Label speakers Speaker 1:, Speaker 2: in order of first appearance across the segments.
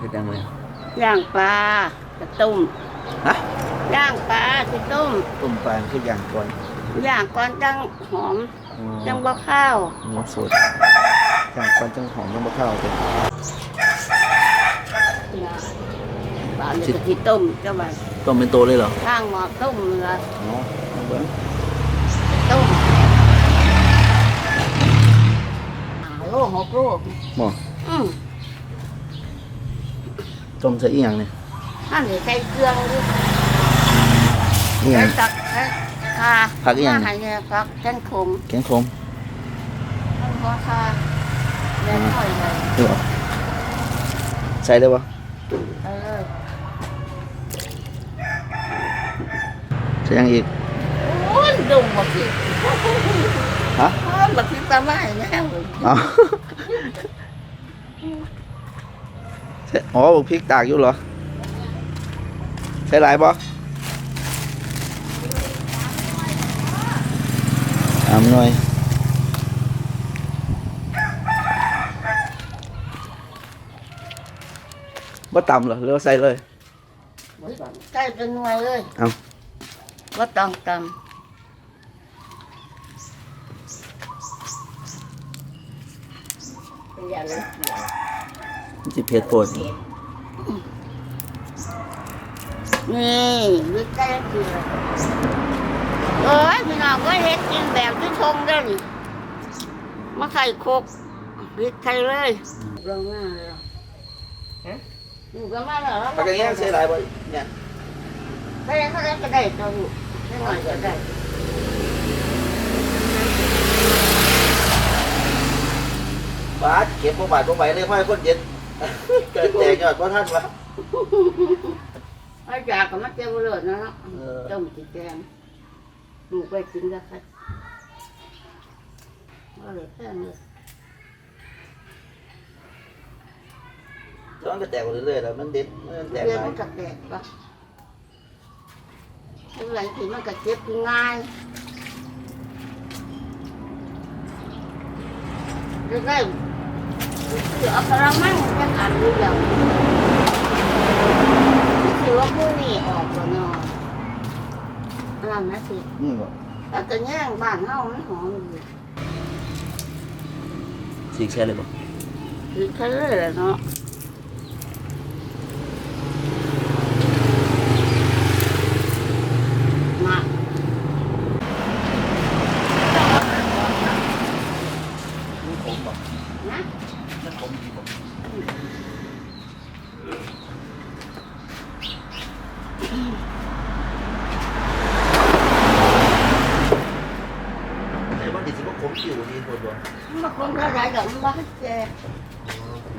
Speaker 1: เฮ็ดยังไง
Speaker 2: ย่างปลากระตุ้ม
Speaker 1: ฮะ
Speaker 2: ย่างปลาสิต้ม
Speaker 1: ต้มปลาคืออย่างก่อน
Speaker 2: ย่างก่อนจังหอม
Speaker 1: อ๋อ
Speaker 2: จังบ่ข้าว
Speaker 1: หมูสดอย่างก่อนจังหอมยังบ่เข้าเลย
Speaker 2: ปลาเนี่ยก็สิต้มจะว่า
Speaker 1: ต้มเป็นตัวเลยเหรอ
Speaker 2: ข้างหม้อต้มเนื้อ
Speaker 1: อ๋อเอาเบิ่ง
Speaker 2: ต้มห้าโลหกโล
Speaker 1: บ่
Speaker 2: อืม
Speaker 1: ต้มใส่อีหยังเนี่ย
Speaker 2: อันนี้ใส่เครื่องดิ
Speaker 1: อีหยั
Speaker 2: ใส่
Speaker 1: ง
Speaker 2: ตักใส่คา
Speaker 1: ผักอีหยัง
Speaker 2: มาให้เนี่ยผักแกงขม
Speaker 1: แกงขม
Speaker 2: ต้นหัวคาแล้ค่อยเลย
Speaker 1: เออใส่ได้บ่
Speaker 2: ไปเลย
Speaker 1: ใส่หยังอีก
Speaker 2: โอ้ยดุ่มบักพี่
Speaker 1: ฮะ
Speaker 2: อ๋อบักพี่ปลาไม้แม่เลย
Speaker 1: อ๋อใส่อ๋อพริกตากอยู่เหรอใส่หลายบ่อามหน่อยบ่ต่ำเหรอหรือว่าใส่เลย
Speaker 2: ใกล้เป็นหน่วยเลย
Speaker 1: เอา
Speaker 2: ก็ต้องตำอย่าเลย
Speaker 1: มัน สิเผ็ดโพด
Speaker 2: นี่วิจัยคือเอ้ยพี่น้องก็เฮ็ดกินแบบที่ทงได้นี่มาไข่โคกวิไข่เลยลงมาเลยอยู่กันมาแล้ว
Speaker 1: ปากกาแยงใส่หลายบ่เนี่ย
Speaker 2: ใส่เขาได้ก็ได้ตัวลูกได้หน่อยก็ได้
Speaker 1: บาดเก็บบ่บาดบ่ไหวเลยห้อยคนเย็น เกิดแตกยอดบ่ทันวะ
Speaker 2: เอาจากก็มาเจ้าเลยนะเนาะ
Speaker 1: เออ
Speaker 2: ต้มจีแกงลูกไปกินแล้วครับเอาเลยแค่นี้
Speaker 1: ย้อนก็แตกไปเรื่อยๆแล้วมันเด็ดมันแตก
Speaker 2: เรียน
Speaker 1: หลาย
Speaker 2: มันก็แตกปะหลังที่มันก็เจ็บง่ายจะได้ คือเอากระมังจะอ่านดูอย่างคือว่าผู้นี้ออกแล้วเนาะอันนั้นนะสิ
Speaker 1: อืมบ่
Speaker 2: แล้วก็แย่งบ้านเฮามันหอมอยู่
Speaker 1: สิแช่เลยบ่
Speaker 2: คือแค่เลยแหละเนาะมา
Speaker 1: มันขมบ่
Speaker 2: นะ
Speaker 1: มันขมดีบ่แต่ว่าดิสิบ่ขมอยู่ดีโพดบ่
Speaker 2: มันมา คนเท่าไรกับมันบ้าแจม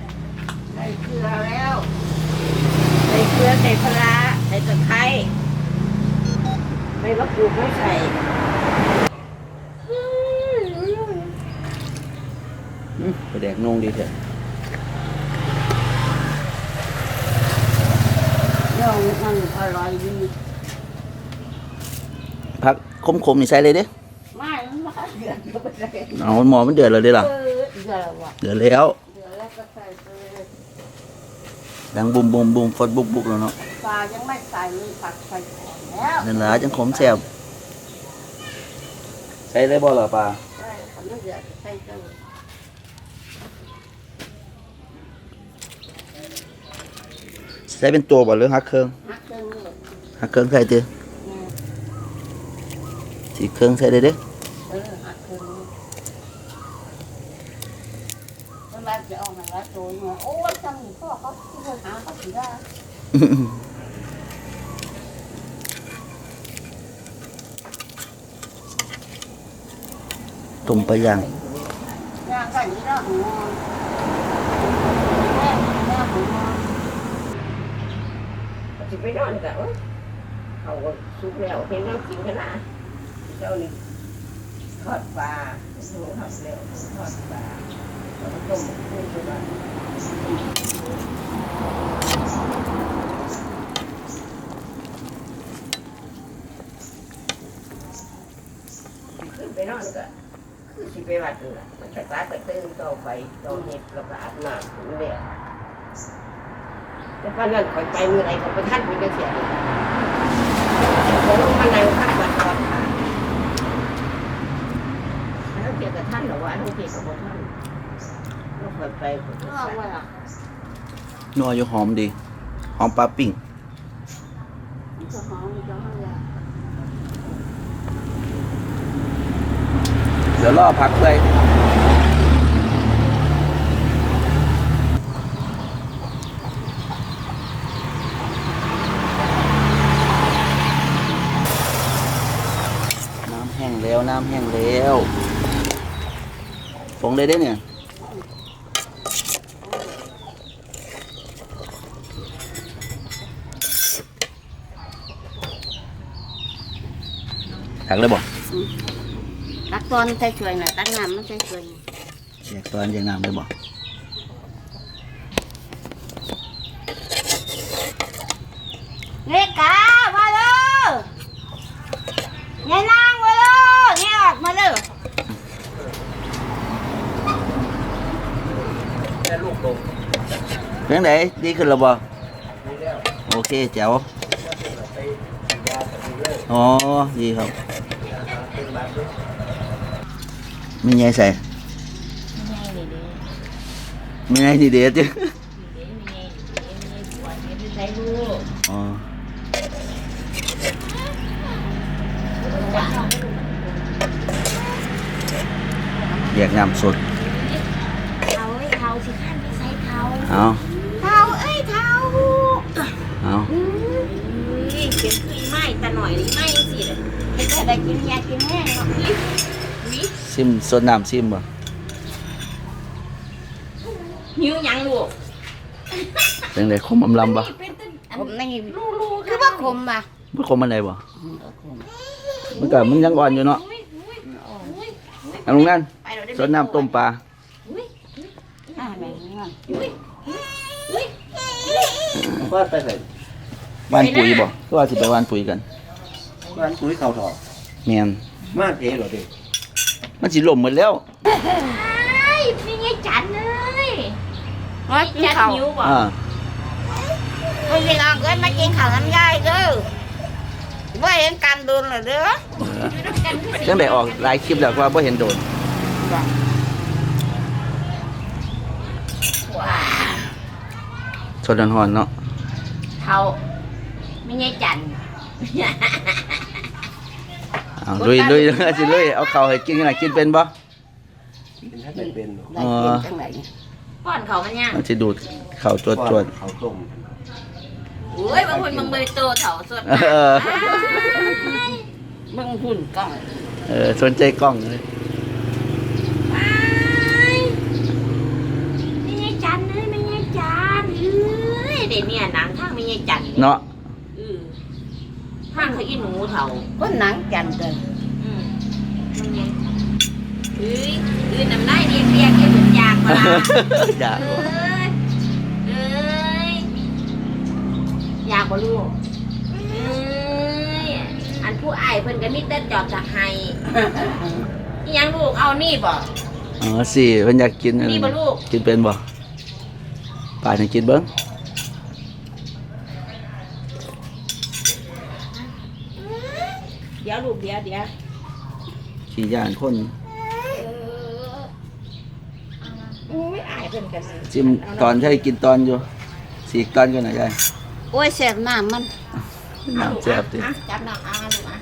Speaker 2: ั ส่เกลือแล้ว ใส่เกลือใส่ปลาร้าใส่ตะไคร้ใบมะกรูดไม่ใส่
Speaker 1: อืมไปแดกนงดีเถอะ
Speaker 2: ย่องมันอร่อยดี
Speaker 1: พักขมๆนี่ใส่เลยเด้
Speaker 2: ไม่มันไม่เดือดก็ไม่ได้
Speaker 1: เอาหมอมันเดือดแล้วเด้ล่ะ
Speaker 2: เออเดือดว่ะ
Speaker 1: เดือดแล้ว
Speaker 2: เดือดแล้วก็ใส่ไปเลย
Speaker 1: ดังบุมบุมบุมฟดบุกบุกแล้วเนาะ
Speaker 2: ปลายังไม่ใส่มีผักใส่ก่อนแล้ว
Speaker 1: นั่นล่ะจังขมแซ่บใส่ได้บ่ล่ะปลา
Speaker 2: ใช่ทำให้เดือดใส่เกลือ
Speaker 1: ใส่เป็นตัวบ่หรือหักเครื่อง
Speaker 2: หักเครื่องนี่
Speaker 1: หักเครื่องใส่ติ
Speaker 2: เนี่ย
Speaker 1: สิเครื่องใส่ได้เด้
Speaker 2: เออหักเครื่องนี่แล้วมัน จะออกมาโอ้ยจำหนูพ่อเขาที่คนหาเขาถือได้
Speaker 1: ตุ่มไปย่าง
Speaker 2: ย่างกันนี่เนาะหัวแม่แม่หัว
Speaker 3: จะไปนอนกันเขาสุกแล้วเห็นน้ำกินกันนะเจ้านี่ทอดปลาหมูทอดแล้วทอดปลา ไปนอนก็คือสิไปวัดนี่ล่ะมันจะกลายไปตื่นต่อไปต่อเห็ดแล้วก็อาบน้ำถึงแล้วแต่ป้านั่นคอยไปมือไรก็ไปท่านมีเสียเลยผมลงมานั่งพักวัดก่อนค่ะแล้วเกี่ยวกับท่านหรอวะทุกทีกับท่าน คอยไปคนที่
Speaker 2: เออว่าล่ะ
Speaker 1: นัวอยู่หอมดี หอมปลาปิ้ง
Speaker 2: มันจะหอมมันจะหอมยา
Speaker 1: เดี๋ยวรอพักเลยน้ำแห้งแล้วน้ำแห้งแล้วฟงเลยได้เนี่ย ถักเลยบ่
Speaker 2: ตักตอนใส่ช่วยหน่อยตักน้ำมันใส่ช่วยหน่อย
Speaker 1: แยกตอนแยกน้ำเลยบ่
Speaker 2: เล็กกามาเลยยายนางมาเลยยายออกมาเลย
Speaker 3: แค่ลูกลง
Speaker 1: เพียงไหนดีขึ้นแล้วบ่
Speaker 3: นี่แล้ว
Speaker 1: โอเคแจ๋ว
Speaker 3: ไปยาไปเรื่อย
Speaker 1: อ๋อดีครับ
Speaker 3: เป็นบาดเจ็บ
Speaker 1: มีไงใส่
Speaker 3: ไม่ไงนี่เด้
Speaker 1: มีไงดีเด็ดจ้ะ ซิมสดน้ำซิมบ่
Speaker 3: หิวยังลูก
Speaker 1: เพียงไหนคมอำลำบ่
Speaker 3: เป็นต้น
Speaker 2: ผมนี่
Speaker 3: ลูกลูก
Speaker 2: คือว่าขมป่ะ
Speaker 1: มันคมมันไหนบ่มันก็มันยังอ่อนอยู่เนาะเอาลุงนั่น
Speaker 3: ไปเราได้
Speaker 1: สดน้ำต้มปลา
Speaker 2: อ่าแม่งนั่น
Speaker 4: บ้านไปไหน
Speaker 1: บ้านปุ๋ยบ่ก็ว่าสิไปบ้านปุ๋ยกัน
Speaker 4: บ้านปุ๋ยเขาถอด
Speaker 1: แม่น
Speaker 4: มากเอ๋เหรอเด็ก
Speaker 1: มันสิล่มหมดแล้ว
Speaker 3: นี่ไงจันเลย
Speaker 2: ว่ากิน
Speaker 3: จัน
Speaker 2: ข้าว
Speaker 3: หิวบ่
Speaker 1: อ่า
Speaker 2: คุณพี่น้องเอ้ยมากินข้าวน้ำยายเด้อว่าเห็นการโดนเหรอเด้อ
Speaker 3: กันคือสิ
Speaker 1: จังได้ออกหลายคลิปแล้วว่าบ่เห็นโดน
Speaker 3: ว้า
Speaker 1: สดร้อนๆเนาะ
Speaker 3: เท่าไม่ไงจัน
Speaker 1: เอาลุยลุยสิลุยเอาข้าวให้กินกันน่ะกินเป็นบ่
Speaker 4: เป็นถ้าเป็นเป็นหรอก
Speaker 2: ได้กินจังไหน
Speaker 3: ป้อนเขามันยัง
Speaker 1: มันสิดูดข้าวจวดจวด
Speaker 4: เขาต้ม
Speaker 3: โอ้ยบางคนมึงเบยโตเถาสด
Speaker 1: เออ
Speaker 2: เบิ่งหุ่นกล้อง
Speaker 1: เออสนใจกล้องเลย
Speaker 3: ไม่ไงจันเลยไม่ไงจันเอ้ยเดี๋ยวเนี่ยหนังทางไม่ไงจัน
Speaker 1: เนาะ
Speaker 3: เออทางเขาอีหนูเถา
Speaker 2: คนหนังจันเด้อ
Speaker 3: อืมมันไงเอ้ยเอ้ยน้ำลายเรียกเรียกเรียกเป็นยากมาละ
Speaker 1: อย่า
Speaker 3: เอ้ยเอ้ยอยากบ่ลูกเอ้ยอันผู้อายเพิ่นก็มีแต่จอบจากไห้อีหยังลูกเอานี่บ่
Speaker 1: อ๋อสิเพิ่นอยากกินอั
Speaker 3: นี่บ่ลูก
Speaker 1: กินเป็นบ่ป่าจะกินเบิ่ง
Speaker 3: เดี๋ยวลูกเดี๋ยวเดี๋ยว
Speaker 1: ขี้ย่านคน
Speaker 3: โอ้ยอายเพิ่นกัน
Speaker 1: จิ้มตอนใช่กินตอนอยู่สีกตอนกันหน่อยยาย
Speaker 2: โอ้ยแซ่บน้ำมัน
Speaker 1: น้ำแซ่บดิ
Speaker 3: จับน้ำอาลูกอะ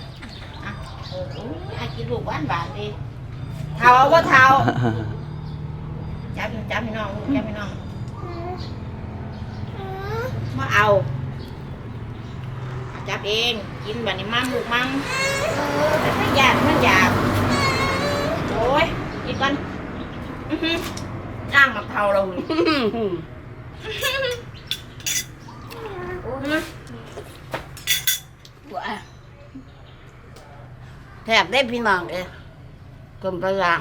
Speaker 3: อะเออโอ้ยอากินลูกหวานหวานดิเท้าว่าเท้าจับจับให้น้องลูกจับให้น้องมาเอา จับเอง กินแบบนี้มั่งลูกมั่งแต่ถ้าอยากมันอยาก โอ้ยกินกันอื้อหือจ้างมาเทาเราหุ่นโอ้ย
Speaker 2: ว้าแทบได้พี่น้องเอ้ยกลมประยาง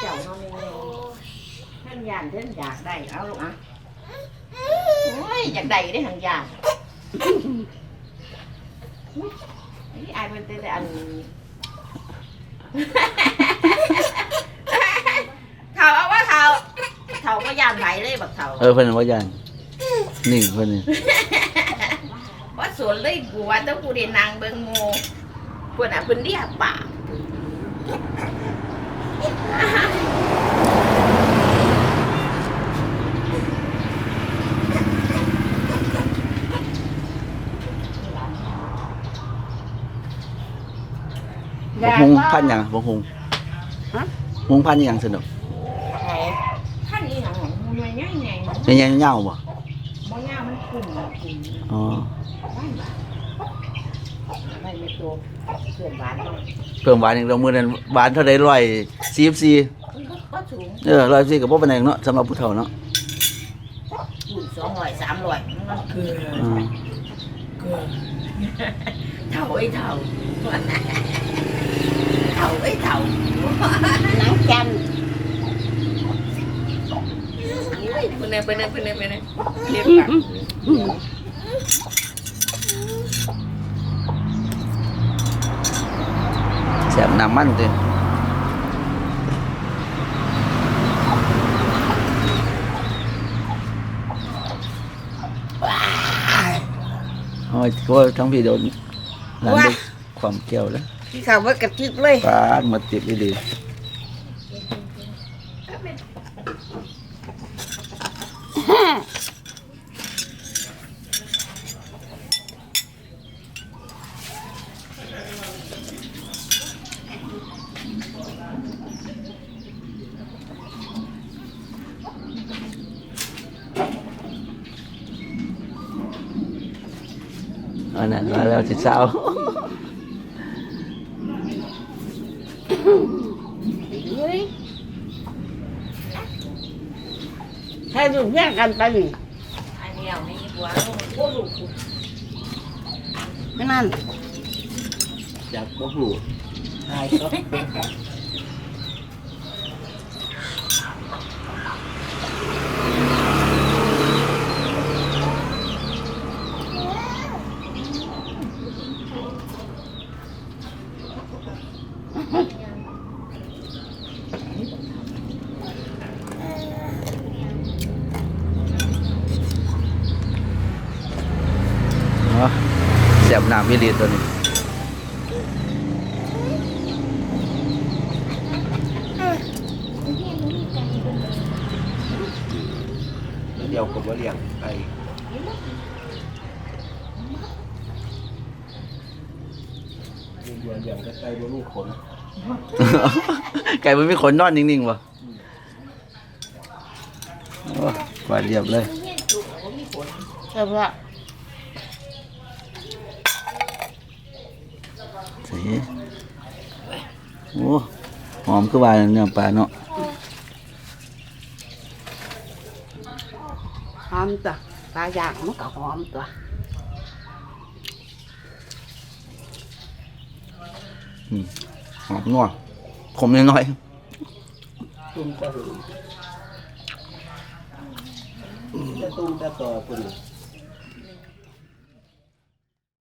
Speaker 3: เจ้าเขาไม่ไงท่านยานท่านอยากได้เอาลูกอะโอ้ ยอยากได้ได้ทางยานนี่อายมันแต่อันเท่าเอาว่าเท่าเท่าก็ยานไหลเลยบักเท่า
Speaker 1: เออเพิ่นว่าย่านนี่เพิ่นนี่
Speaker 3: ว่าสวนเลยกูว่าต้องกูเรียนนางเบิงโง่เพื่อนอะเพื่อนเรียกป่า
Speaker 1: งพันหยังบ่ฮุงฮุงพันหยังสนุก
Speaker 3: ท่านนี้หนังของมันไม่ง่ายไง
Speaker 1: ยังยังยาวบ่
Speaker 3: บ่ง่ายมันกลุ่มกลุ่ม
Speaker 1: อ๋อ
Speaker 3: บ้านบ้านไม่ไม่ตัวเพื่อนบ้านเนาะ
Speaker 1: เพิ่มหวานอีกแล้วมื้อนั้นหวานเท่าใด144
Speaker 3: มันก็ก็สูง
Speaker 1: เออ144ก็บ่ปานใดเนาะสำหรับผู้เฒ่าเนาะ
Speaker 3: กลุ่มสองร้อยสามร้อยมันเกิน
Speaker 1: อืม
Speaker 3: เท่าไอ้เท่า เท่าไอ้เท่า
Speaker 2: หนังจันทร์
Speaker 3: เป็นไงเป็นไงเป็นไงเป็นไง เรียกกัน
Speaker 1: แซ่บน้ำมันติโอ้ยก็ทั้งพี่โดนหลานได้ความเกี่ยวแล้ว
Speaker 2: ที่เขาว่ากระติบเลย
Speaker 1: ปาดมาติดอีดี อันนั้นมาแล้วสิเช้า
Speaker 2: ให้ดูแยกกันไปนี่
Speaker 3: อันนี้เอาให้บัวลงโอ้ลูก
Speaker 2: นั่น
Speaker 4: อยากบ่ฮู้ทายก็
Speaker 1: เนาะแซ่บน้ำอีหลีตัวนี้
Speaker 4: เดี๋ยวก็บ่เลี้ยงไก่เลี้ยงเลี้ยงแต่ไก่บ่มีขน
Speaker 1: ไก่มันมีขนนอนนิ่งๆวะโอ้กวาดเรียบเลย
Speaker 2: ใช่ปะ
Speaker 1: สีโอ้หอมคือว่าเนื้อปลาเนาะ
Speaker 2: หอ มตัวปลาย่างมันก็หอมตัว
Speaker 1: หอมนัวขมน้อย
Speaker 4: ตุ้มตะหึงจะตุ้มตะต่อพุ่นน่ะ